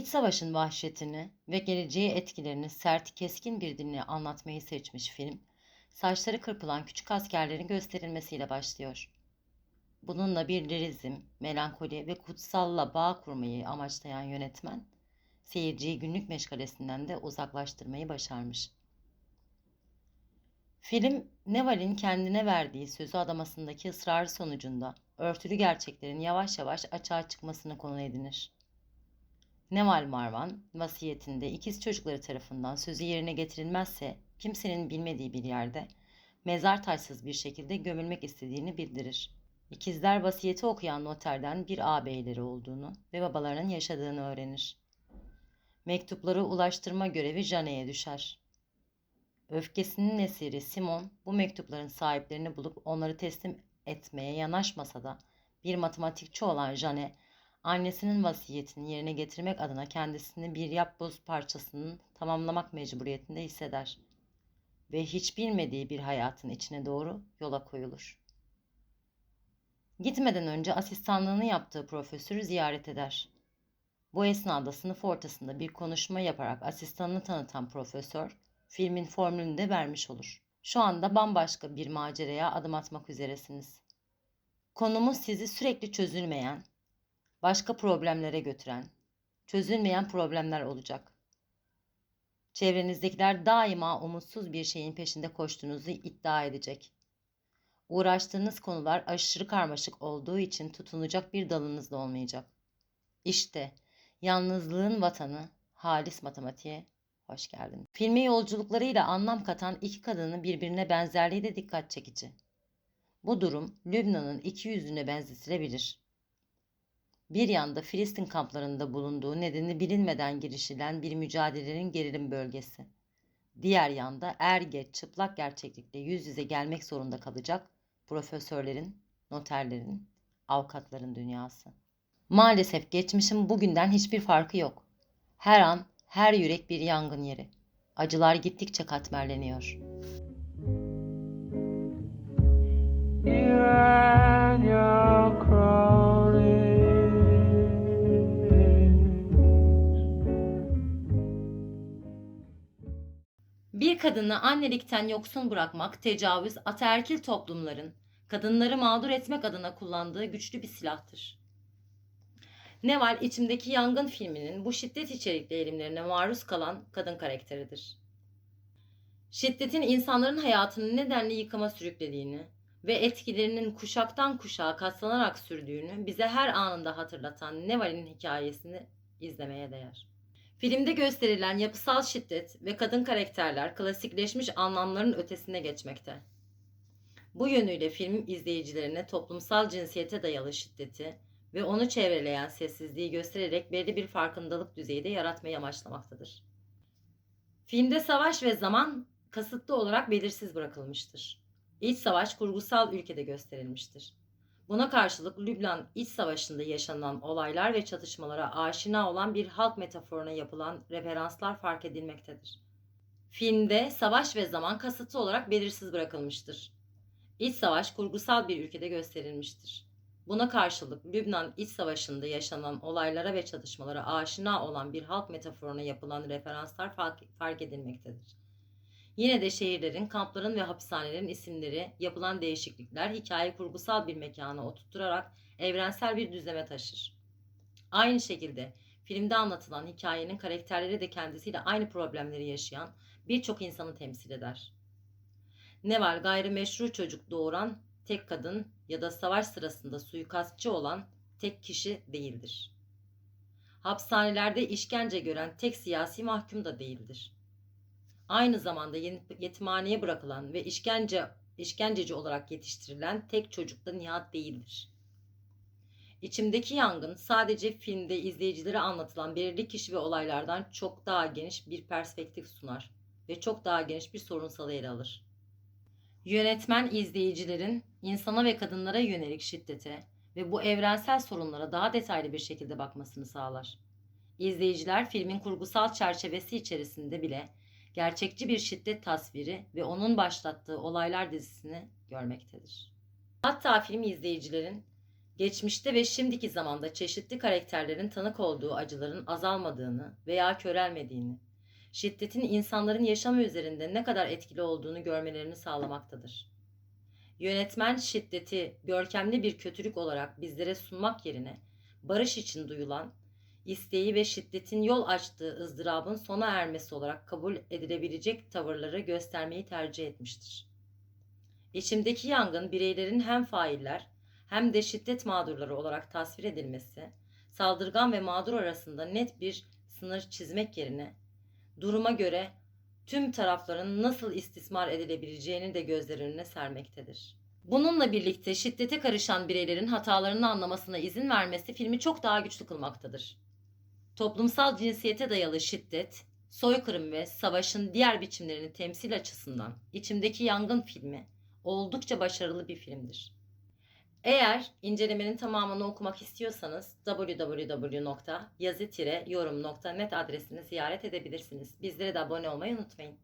İç savaşın vahşetini ve geleceğe etkilerini sert, keskin bir dille anlatmayı seçmiş film, saçları kırpılan küçük askerlerin gösterilmesiyle başlıyor. Bununla bir lirizm, melankoli ve kutsalla bağ kurmayı amaçlayan yönetmen, seyirciyi günlük meşgalesinden de uzaklaştırmayı başarmış. Film, Neval'in kendine verdiği sözü adamasındaki ısrarı sonucunda örtülü gerçeklerin yavaş yavaş açığa çıkmasını konu edinir. Neval Marvan, vasiyetinde ikiz çocukları tarafından sözü yerine getirilmezse kimsenin bilmediği bir yerde mezar taşsız bir şekilde gömülmek istediğini bildirir. İkizler vasiyeti okuyan noterden bir ağabeyleri olduğunu ve babalarının yaşadığını öğrenir. Mektupları ulaştırma görevi Jane'ye düşer. Öfkesinin esiri Simon bu mektupların sahiplerini bulup onları teslim etmeye yanaşmasa da bir matematikçi olan Jane annesinin vasiyetini yerine getirmek adına kendisini bir yapboz parçasının tamamlamak mecburiyetinde hisseder ve hiç bilmediği bir hayatın içine doğru yola koyulur. Gitmeden önce asistanlığını yaptığı profesörü ziyaret eder. Bu esnada sınıf ortasında bir konuşma yaparak asistanını tanıtan profesör, filmin formülünü de vermiş olur. Şu anda bambaşka bir maceraya adım atmak üzeresiniz. Konumuz sizi sürekli çözülmeyen, başka problemlere götüren, çözülmeyen problemler olacak. Çevrenizdekiler daima umutsuz bir şeyin peşinde koştuğunuzu iddia edecek. Uğraştığınız konular aşırı karmaşık olduğu için tutunacak bir dalınız da olmayacak. İşte yalnızlığın vatanı halis matematiğe hoş geldin. Filme yolculuklarıyla anlam katan iki kadının birbirine benzerliği de dikkat çekici. Bu durum Lübnan'ın iki yüzüne benzetilebilir. Bir yanda Filistin kamplarında bulunduğu nedeni bilinmeden girişilen bir mücadelenin gerilim bölgesi. Diğer yanda er geç çıplak gerçeklikle yüz yüze gelmek zorunda kalacak profesörlerin, noterlerin, avukatların dünyası. Maalesef geçmişin bugünden hiçbir farkı yok. Her an, her yürek bir yangın yeri. Acılar gittikçe katmerleniyor. Bir kadını annelikten yoksun bırakmak, tecavüz, ataerkil toplumların kadınları mağdur etmek adına kullandığı güçlü bir silahtır. Neval içimdeki Yangın filminin bu şiddet içerikli eğilimlerine maruz kalan kadın karakteridir. Şiddetin insanların hayatını nedenli yıkıma sürüklediğini ve etkilerinin kuşaktan kuşağa katlanarak sürdüğünü bize her anında hatırlatan Neval'in hikayesini izlemeye değer. Filmde gösterilen yapısal şiddet ve kadın karakterler klasikleşmiş anlamların ötesine geçmekte. Bu yönüyle film izleyicilerine toplumsal cinsiyete dayalı şiddeti ve onu çevreleyen sessizliği göstererek belli bir farkındalık düzeyi de yaratmayı amaçlamaktadır. Filmde savaş ve zaman kasıtlı olarak belirsiz bırakılmıştır. İç savaş kurgusal ülkede gösterilmiştir. Buna karşılık Lübnan İç Savaşı'nda yaşanan olaylar ve çatışmalara aşina olan bir halk metaforuna yapılan referanslar fark edilmektedir. Filmde savaş ve zaman kasıtlı olarak belirsiz bırakılmıştır. İç savaş kurgusal bir ülkede gösterilmiştir. Buna karşılık Lübnan İç Savaşı'nda yaşanan olaylara ve çatışmalara aşina olan bir halk metaforuna yapılan referanslar fark, edilmektedir. Yine de şehirlerin, kampların ve hapishanelerin isimleri, yapılan değişiklikler hikaye kurgusal bir mekana oturtturarak evrensel bir düzleme taşır. Aynı şekilde filmde anlatılan hikayenin karakterleri de kendisiyle aynı problemleri yaşayan birçok insanı temsil eder. Ne var gayrimeşru çocuk doğuran tek kadın ya da savaş sırasında suikastçı olan tek kişi değildir. Hapishanelerde işkence gören tek siyasi mahkum da değildir aynı zamanda yetimhaneye bırakılan ve işkence işkenceci olarak yetiştirilen tek çocuk da Nihat değildir. İçimdeki yangın sadece filmde izleyicilere anlatılan belirli kişi ve olaylardan çok daha geniş bir perspektif sunar ve çok daha geniş bir sorunsalı ele alır. Yönetmen izleyicilerin insana ve kadınlara yönelik şiddete ve bu evrensel sorunlara daha detaylı bir şekilde bakmasını sağlar. İzleyiciler filmin kurgusal çerçevesi içerisinde bile gerçekçi bir şiddet tasviri ve onun başlattığı olaylar dizisini görmektedir. Hatta film izleyicilerin geçmişte ve şimdiki zamanda çeşitli karakterlerin tanık olduğu acıların azalmadığını veya körelmediğini, şiddetin insanların yaşamı üzerinde ne kadar etkili olduğunu görmelerini sağlamaktadır. Yönetmen şiddeti görkemli bir kötülük olarak bizlere sunmak yerine barış için duyulan isteği ve şiddetin yol açtığı ızdırabın sona ermesi olarak kabul edilebilecek tavırları göstermeyi tercih etmiştir. İçimdeki yangın bireylerin hem failler hem de şiddet mağdurları olarak tasvir edilmesi, saldırgan ve mağdur arasında net bir sınır çizmek yerine duruma göre tüm tarafların nasıl istismar edilebileceğini de gözler önüne sermektedir. Bununla birlikte şiddete karışan bireylerin hatalarını anlamasına izin vermesi filmi çok daha güçlü kılmaktadır. Toplumsal cinsiyete dayalı şiddet, soykırım ve savaşın diğer biçimlerini temsil açısından İçimdeki Yangın filmi oldukça başarılı bir filmdir. Eğer incelemenin tamamını okumak istiyorsanız www.yazı-yorum.net adresini ziyaret edebilirsiniz. Bizlere de abone olmayı unutmayın.